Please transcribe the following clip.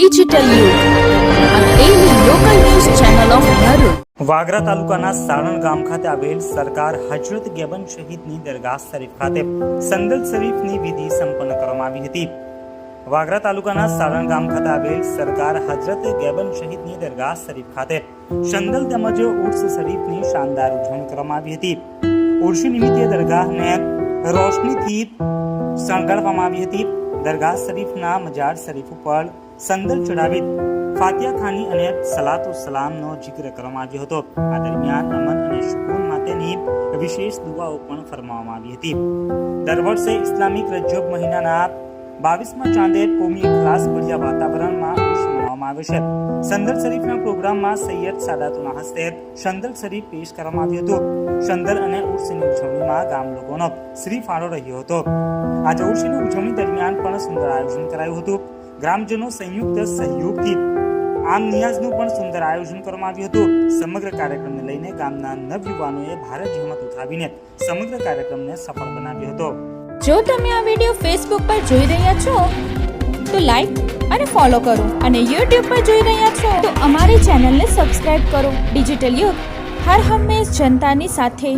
Digital. Vagra તાલુકાના સાણંદ ગામ ખાતે આવેલ સરકાર હજરત ગેબન શહીદની દરગાહ શરીફ ખાતે સંદલ શરીફની વિધિ સંપન્ન કરવામાં આવી હતી. વાગરા તાલુકાના સાણંદ ગામ ખાતે આવેલ સરકાર હજરત ગેબન શહીદની દરગાહ શરીફ ખાતે સંદલ તેમજ ઉર્સ શરીફની શાનદાર ઉજવણી કરવામાં આવી હતી. ઉર્સ નિમિત્તે દરગાહને રોશનીથી શણગારવામાં આવી હતી. દરગાહ શરીફના મજાર શરીફ ઉપર સંદર ચડાવી ફાતિયા ખાની અને સલાતુ સલામનો જિક્ર કરવામાં આવ્યો હતો. આ દરમિયાન અમન અને સુકૂન માટેની વિશેષ દુઆઓ પણ ફરમાવવામાં આવી હતી. દર વર્ષે ઇસ્લામિક રજબ મહિનાના બાવીસમાં ચાંદે કોમી ખાસ ભર્યા વાતાવરણમાં મનાવવામાં આવે છે. સંદર શરીફના પ્રોગ્રામમાં સૈયદ સાદાતુના હસ્તે સંદર શરીફ પેશ કરવામાં આવ્યું હતું. સંદર અને ઉર્સની ઉજવણીમાં ગામ લોકોનો શ્રી ફાળો રહ્યો હતો. આજે ઉર્સની ઉજવણી દરમિયાન સુંદર આયોજન કરાયું હતું. ગ્રામજનો સંયુક્ત સહયોગથી આમ નિયાઝનું પણ સુંદર આયોજન કરવામાં આવ્યું હતું. સમગ્ર કાર્યક્રમને લઈને ગામના નવયુવાનોએ ભારે જહેમત ઉઠાવીને સમગ્ર કાર્યક્રમને સફળ બનાવ્યો હતો. જો તમે આ વીડિયો ફેસબુક પર જોઈ રહ્યા છો, તો લાઈક અને ફોલો કરો અને યુટ્યુબ પર જોઈ રહ્યા છો, તો અમારી ચેનલને સબસ્ક્રાઇબ કરો. ડિજિટલ યુગ હર હંમેશ જનતાની સાથે